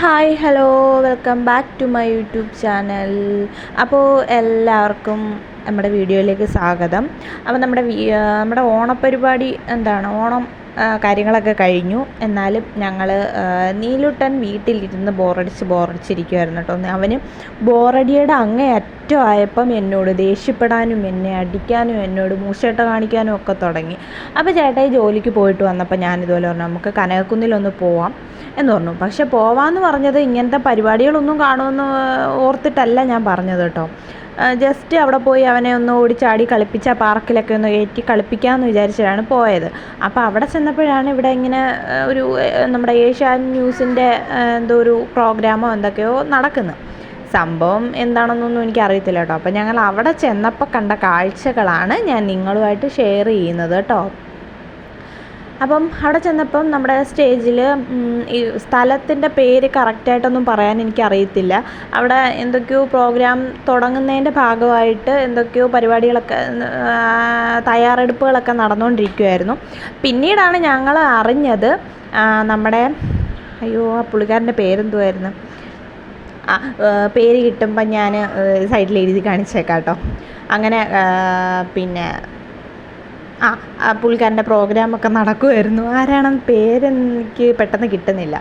Hi hello welcome back to my YouTube channel. അപ്പോൾ എല്ലാവർക്കും നമ്മുടെ വീഡിയോയിലേക്ക് സ്വാഗതം. അപ്പോൾ നമ്മുടെ നമ്മുടെ ഓണപ്പരിപാടി എന്താണ്? ഓണം കാര്യങ്ങളൊക്കെ കഴിഞ്ഞു. എന്നാലും ഞങ്ങൾ നീലുട്ടൻ വീട്ടിലിരുന്ന് ബോറടിച്ച് ബോറടിച്ചിരിക്കുമായിരുന്നു കേട്ടോ. അവന് ബോറടിയുടെ അങ്ങേ അറ്റമായപ്പം എന്നോട് ദേഷ്യപ്പെടാനും എന്നെ അടിക്കാനും എന്നോട് മൂശേട്ട കാണിക്കാനും ഒക്കെ തുടങ്ങി. അപ്പോൾ ചേട്ടായി ജോലിക്ക് പോയിട്ട് വന്നപ്പോൾ ഞാനിതുപോലെ പറഞ്ഞു നമുക്ക് കനകക്കുന്നിലൊന്ന് പോവാം എന്ന് പറഞ്ഞു. പക്ഷെ പോവാമെന്ന് പറഞ്ഞത് ഇങ്ങനത്തെ പരിപാടികളൊന്നും കാണുമെന്ന് ഓർത്തിട്ടല്ല ഞാൻ പറഞ്ഞത് കേട്ടോ. ജസ്റ്റ് അവിടെ പോയി അവനെ ഒന്ന് ഓടിച്ചാടി കളിപ്പിച്ച പാർക്കിലൊക്കെ ഒന്ന് കയറ്റി കളിപ്പിക്കാമെന്ന് വിചാരിച്ചിട്ടാണ് പോയത്. അപ്പോൾ അവിടെ ചെന്നപ്പോഴാണ് ഇവിടെ ഇങ്ങനെ ഒരു നമ്മുടെ ഏഷ്യാൻ ന്യൂസിന്റെ എന്തോ ഒരു പ്രോഗ്രാമോ എന്തൊക്കെയോ നടക്കുന്നത് സംഭവം എന്താണെന്നൊന്നും എനിക്ക് അറിയത്തില്ല കേട്ടോ. അപ്പോൾ ഞങ്ങൾ അവിടെ ചെന്നപ്പോൾ കണ്ട കാഴ്ചകളാണ് ഞാൻ നിങ്ങളുമായിട്ട് ഷെയർ ചെയ്യുന്നത് കേട്ടോ. അപ്പം അവിടെ ചെന്നപ്പം നമ്മുടെ സ്റ്റേജിൽ ഈ സ്ഥലത്തിന്റെ പേര് കറക്റ്റായിട്ടൊന്നും പറയാൻ എനിക്കറിയത്തില്ല. അവിടെ എന്തൊക്കെയോ പ്രോഗ്രാം തുടങ്ങുന്നതിന്റെ ഭാഗമായിട്ട് എന്തൊക്കെയോ പരിപാടികളൊക്കെ തയ്യാറെടുപ്പുകളൊക്കെ നടന്നുകൊണ്ടിരിക്കുമായിരുന്നു പിന്നീടാണ് ഞങ്ങൾ അറിഞ്ഞത് നമ്മുടെ അയ്യോ ആ പുള്ളിക്കാരന്റെ പേരെന്തുമായിരുന്നു ആ പേര് കിട്ടുമ്പോൾ ഞാൻ സൈഡിൽ എഴുതി കാണിച്ചേക്കാം കേട്ടോ അങ്ങനെ പിന്നെ ആ പുള്ളിക്കാരന്റെ പ്രോഗ്രാമൊക്കെ നടക്കുമായിരുന്നു ആരാണെന്ന് പേരെനിക്ക് പെട്ടെന്ന് കിട്ടുന്നില്ല.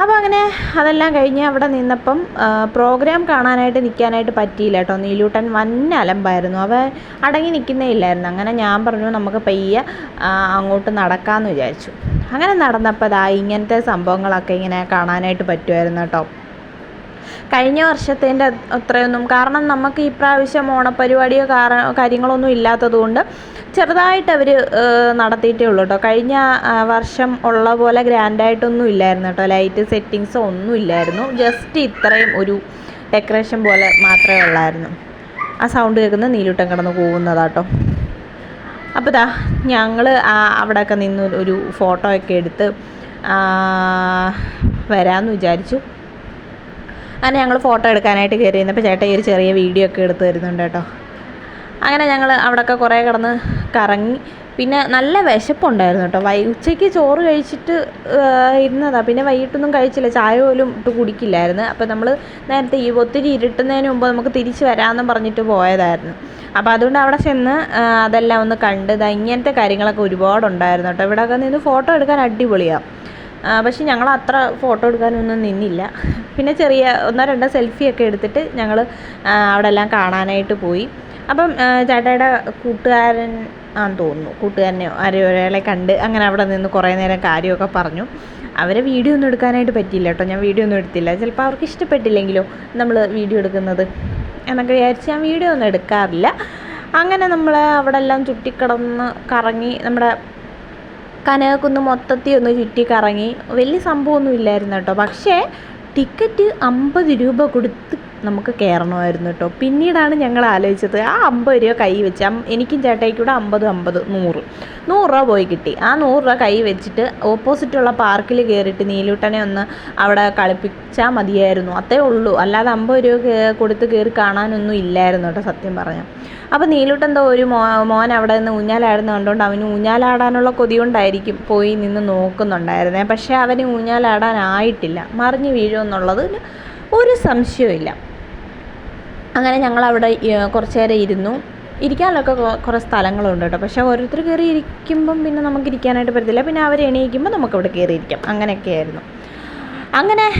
അപ്പോൾ അങ്ങനെ അതെല്ലാം കഴിഞ്ഞ് അവിടെ നിന്നപ്പം പ്രോഗ്രാം കാണാനായിട്ട് നിൽക്കാനായിട്ട് പറ്റിയില്ല കേട്ടോ. നീലൂട്ടൻ വൻ അലമ്പായിരുന്നു. അവ അടങ്ങി നിൽക്കുന്നേ ഇല്ലായിരുന്നു. അങ്ങനെ ഞാൻ പറഞ്ഞു നമുക്ക് പയ്യ അങ്ങോട്ട് നടക്കാമെന്ന് വിചാരിച്ചു. അങ്ങനെ നടന്നപ്പോൾ ഇതാ ഇങ്ങനത്തെ സംഭവങ്ങളൊക്കെ ഇങ്ങനെ കാണാനായിട്ട് പറ്റുമായിരുന്നു കേട്ടോ. കഴിഞ്ഞ വർഷത്തിന്റെ അത്രയൊന്നും കാരണം നമുക്ക് ഈ പ്രാവശ്യം ഓണപ്പരിപാടിയോ കാര കാര്യങ്ങളൊന്നും ഇല്ലാത്തതുകൊണ്ട് ചെറുതായിട്ട് അവർ നടത്തിയിട്ടേ ഉള്ളൂ കേട്ടോ കഴിഞ്ഞ വർഷം ഉള്ള പോലെ ഗ്രാൻഡായിട്ടൊന്നും ഇല്ലായിരുന്നു കേട്ടോ ലൈറ്റ് സെറ്റിങ്സോ ഒന്നും ഇല്ലായിരുന്നു. ജസ്റ്റ് ഇത്രയും ഒരു ഡെക്കറേഷൻ പോലെ മാത്രമേ ഉള്ളായിരുന്നു. ആ സൗണ്ട് കേൾക്കുന്ന നീലൂട്ടം കിടന്ന് പോകുന്നതാട്ടോ അപ്പോൾ ദാ ഞങ്ങൾ അവിടെയൊക്കെ നിന്ന് ഒരു ഫോട്ടോ ഒക്കെ എടുത്ത് വരാമെന്ന് വിചാരിച്ചു. അങ്ങനെ ഞങ്ങൾ ഫോട്ടോ എടുക്കാനായിട്ട് കയറി ഇന്നപ്പോൾ ചേട്ടൻ ഈ ഒരു ചെറിയ വീഡിയോ ഒക്കെ എടുത്ത് തരുന്നുണ്ട് കേട്ടോ. അങ്ങനെ ഞങ്ങൾ അവിടെയൊക്കെ കുറേ കിടന്ന് കറങ്ങി. പിന്നെ നല്ല വിശപ്പുണ്ടായിരുന്നു കേട്ടോ. വൈ ഉച്ചയ്ക്ക് ചോറ് കഴിച്ചിട്ട് ഇരുന്നതാണ് പിന്നെ വൈകിട്ടൊന്നും കഴിച്ചില്ല. ചായ പോലും ഇട്ട് കുടിക്കില്ലായിരുന്നു. അപ്പോൾ നമ്മൾ നേരത്തെ ഈ ഒത്തിരി ഇരുട്ടുന്നതിന് മുമ്പ് നമുക്ക് തിരിച്ച് വരാമെന്ന് പറഞ്ഞിട്ട് പോയതായിരുന്നു. അപ്പോൾ അതുകൊണ്ട് അവിടെ ചെന്ന് അതെല്ലാം ഒന്ന് കണ്ട് ഇങ്ങനത്തെ കാര്യങ്ങളൊക്കെ ഒരുപാടുണ്ടായിരുന്നു കേട്ടോ. ഇവിടെയൊക്കെ നിന്ന് ഫോട്ടോ എടുക്കാൻ അടിപൊളിയാണ് പക്ഷെ ഞങ്ങൾ അത്ര ഫോട്ടോ എടുക്കാനൊന്നും നിന്നില്ല. പിന്നെ ചെറിയ ഒന്നോ രണ്ടോ സെൽഫിയൊക്കെ എടുത്തിട്ട് ഞങ്ങൾ അവിടെ എല്ലാം കാണാനായിട്ട് പോയി. അപ്പം ചേട്ടായുടെ കൂട്ടുകാരൻ ആന്ന് തോന്നുന്നു കൂട്ടുകാരനെയോ ആരെയോ ഒരാളെ കണ്ട് അങ്ങനെ അവിടെ നിന്ന് കുറേ നേരം കാര്യമൊക്കെ പറഞ്ഞു. അവരെ വീഡിയോ ഒന്നും എടുക്കാനായിട്ട് പറ്റിയില്ല കേട്ടോ. ഞാൻ വീഡിയോ ഒന്നും എടുത്തില്ല. ചിലപ്പോൾ അവർക്ക് ഇഷ്ടപ്പെട്ടില്ലെങ്കിലോ നമ്മൾ വീഡിയോ എടുക്കുന്നത് എന്നൊക്കെ വിചാരിച്ച് ഞാൻ വീഡിയോ ഒന്നും എടുക്കാറില്ല. അങ്ങനെ നമ്മൾ അവിടെ എല്ലാം ചുറ്റിക്കിടന്ന് കറങ്ങി നമ്മുടെ കനകക്കുന്ന് മൊത്തത്തിൽ ഒന്ന് ചുറ്റി കറങ്ങി വലിയ സംഭവമൊന്നും ഇല്ലായിരുന്നു കേട്ടോ. പക്ഷേ ടിക്കറ്റ് അമ്പത് രൂപ കൊടുത്ത് നമുക്ക് കയറണമായിരുന്നു കേട്ടോ. പിന്നീടാണ് ഞങ്ങൾ ആലോചിച്ചത് ആ അമ്പത് രൂപ കൈ വെച്ച് എനിക്കും ചേട്ടായിക്കൂടെ അമ്പത് അമ്പത് നൂറ്. നൂറ് രൂപ പോയി കിട്ടി. ആ നൂറ് രൂപ കൈ വെച്ചിട്ട് ഓപ്പോസിറ്റുള്ള പാർക്കിൽ കയറിയിട്ട് നീലൂട്ടനെ ഒന്ന് അവിടെ കളിപ്പിച്ചാൽ മതിയായിരുന്നു. അത്രേ ഉള്ളൂ. അല്ലാതെ അമ്പത് രൂപ കൊടുത്ത് കയറി കാണാനൊന്നും ഇല്ലായിരുന്നു കേട്ടോ സത്യം പറഞ്ഞാൽ. അപ്പോൾ നീലൂട്ടൻ എന്തോ ഒരു മോ മോൻ അവിടെ നിന്ന് ഊഞ്ഞാലാടുന്ന കണ്ടുകൊണ്ട് അവന് ഊഞ്ഞാലാടാനുള്ള കൊതി കൊണ്ടായിരിക്കും പോയി നിന്ന് നോക്കുന്നുണ്ടായിരുന്നേ. പക്ഷേ അവന് ഊഞ്ഞാലാടാനായിട്ടില്ല. മറിഞ്ഞ് വീഴുമെന്നുള്ളത് ഒരു സംശയമില്ല അങ്ങനെ ഞങ്ങൾ അവിടെ കുറച്ച് നേരം ഇരുന്നു. ഇരിക്കാനൊക്കെ കൊ- കുറേ സ്ഥലങ്ങളുണ്ട് കേട്ടോ. പക്ഷേ ഓരോരുത്തർ കയറി ഇരിക്കുമ്പം പിന്നെ നമുക്ക് ഇരിക്കാനായിട്ട് പറ്റത്തില്ല. പിന്നെ അവർ എണീക്കുമ്പോൾ നമുക്ക് അവിടെ കയറി ഇരിക്കാം അങ്ങനെയൊക്കെ ആയിരുന്നു അങ്ങനെ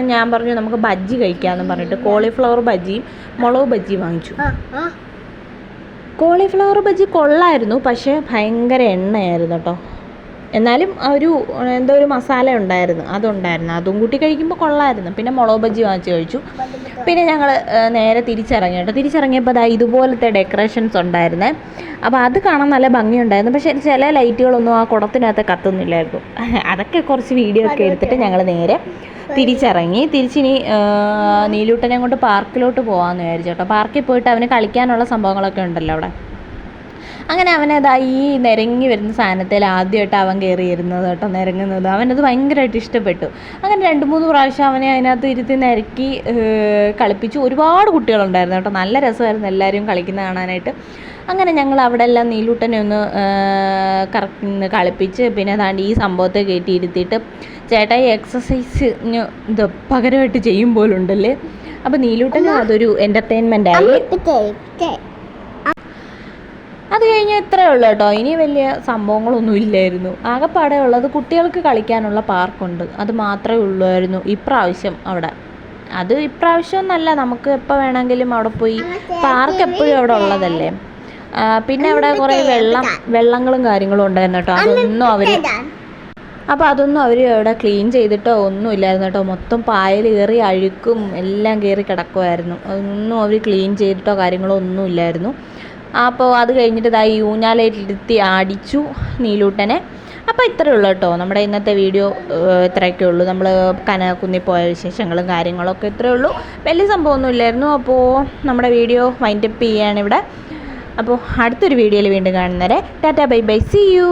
ഞാൻ പറഞ്ഞു നമുക്ക് ബജ്ജി കഴിക്കാമെന്ന് പറഞ്ഞിട്ട് കോളിഫ്ലവർ ബജ്ജിയും മുളക് ബജ്ജിയും വാങ്ങിച്ചു. കോളിഫ്ലവർ ബജ്ജി കൊള്ളായിരുന്നു. പക്ഷേ ഭയങ്കര എണ്ണയായിരുന്നു കേട്ടോ. എന്നാലും ഒരു എന്തോ ഒരു മസാല ഉണ്ടായിരുന്നു. അതുണ്ടായിരുന്നു. അതും കൂട്ടി കഴിക്കുമ്പോൾ കൊള്ളായിരുന്നു. പിന്നെ മുളക് ബജ്ജി വാങ്ങിച്ച് കഴിച്ചു. പിന്നെ ഞങ്ങൾ നേരെ തിരിച്ചിറങ്ങി കേട്ടോ. തിരിച്ചിറങ്ങിയപ്പോൾ അതാ ഇതുപോലത്തെ ഡെക്കറേഷൻസ് ഉണ്ടായിരുന്നേ. അപ്പോൾ അത് കാണാൻ നല്ല ഭംഗിയുണ്ടായിരുന്നു. പക്ഷേ ചില ലൈറ്റുകളൊന്നും ആ കുടത്തിനകത്ത് കത്തുന്നില്ലായിരുന്നു. അതൊക്കെ കുറച്ച് വീഡിയോ ഒക്കെ എടുത്തിട്ട് ഞങ്ങൾ നേരെ തിരിച്ചിറങ്ങി. തിരിച്ചിനി നീലൂട്ടനെ കൊണ്ട് പാർക്കിലോട്ട് പോകാമെന്ന് വിചാരിച്ചു കേട്ടോ. പാർക്കിൽ പോയിട്ട് അവന് കളിക്കാനുള്ള സംഭവങ്ങളൊക്കെ ഉണ്ടല്ലോ അവിടെ. അങ്ങനെ അവനതാ ഈ നിരങ്ങി വരുന്ന സാധനത്തിൽ ആദ്യമായിട്ട് അവൻ കയറിയിരുന്നത് കേട്ടോ നിരങ്ങുന്നത്. അവനത് ഭയങ്കരമായിട്ട് ഇഷ്ടപ്പെട്ടു. അങ്ങനെ രണ്ട് മൂന്ന് പ്രാവശ്യം അവനെ അതിനകത്ത് ഇരുത്തി നിരക്കി കളിപ്പിച്ചു. ഒരുപാട് കുട്ടികളുണ്ടായിരുന്നു കേട്ടോ. നല്ല രസമായിരുന്നു എല്ലാവരും കളിക്കുന്ന കാണാനായിട്ട്. അങ്ങനെ ഞങ്ങൾ അവിടെ എല്ലാം നീലൂട്ടനെ ഒന്ന് കറക്റ്റ് കളിപ്പിച്ച് പിന്നെ താണ്ടി ഈ സംഭവത്തെ കയറ്റി ഇരുത്തിയിട്ട് ചേട്ടാ ഈ എക്സസൈസ് ഇത് പകരമായിട്ട് ചെയ്യും പോലുണ്ടല്ലേ അപ്പോൾ നീലൂട്ടനും അതൊരു എന്റർടൈൻമെന്റ് ആയി. അത് കഴിഞ്ഞ് ഇത്രയേ ഉള്ളൂ കേട്ടോ. ഇനി വലിയ സംഭവങ്ങളൊന്നും ഇല്ലായിരുന്നു. ആകെപ്പാടെ ഉള്ളത് കുട്ടികൾക്ക് കളിക്കാനുള്ള പാർക്കുണ്ട്. അത് മാത്രമേ ഉള്ളായിരുന്നു ഇപ്രാവശ്യം അവിടെ. അത് ഇപ്രാവശ്യം എന്നല്ല നമുക്ക് എപ്പോൾ വേണമെങ്കിലും അവിടെ പോയി പാർക്ക് എപ്പോഴും അവിടെ ഉള്ളതല്ലേ? പിന്നെ അവിടെ കുറേ വെള്ളം വെള്ളങ്ങളും കാര്യങ്ങളും ഉണ്ടായിരുന്നു കേട്ടോ. അതൊന്നും അവർ അപ്പോൾ അതൊന്നും അവർ അവിടെ ക്ലീൻ ചെയ്തിട്ടോ ഒന്നും ഇല്ലായിരുന്നു കേട്ടോ. മൊത്തം പായൽ കയറി അഴുക്കും എല്ലാം കയറി കിടക്കുമായിരുന്നു അതൊന്നും അവർ ക്ലീൻ ചെയ്തിട്ടോ കാര്യങ്ങളോ ഒന്നും ഇല്ലായിരുന്നു. അപ്പോൾ അത് കഴിഞ്ഞിട്ട് ഇതാ ഈ അടിച്ചു നീലൂട്ടനെ. അപ്പോൾ ഇത്രയേ ഉള്ളൂ കേട്ടോ. നമ്മുടെ ഇന്നത്തെ വീഡിയോ ഇത്രയൊക്കെ ഉള്ളൂ. നമ്മൾ കനകുന്നി പോയ വിശേഷങ്ങളും കാര്യങ്ങളൊക്കെ ഇത്രയേ ഉള്ളൂ. വലിയ സംഭവമൊന്നും ഇല്ലായിരുന്നു. അപ്പോൾ നമ്മുടെ വീഡിയോ വൈൻഡപ്പ് ചെയ്യാണ് ഇവിടെ. അപ്പോൾ അടുത്തൊരു വീഡിയോയിൽ വീണ്ടും കാണുന്നവരെ tata bye bye. See you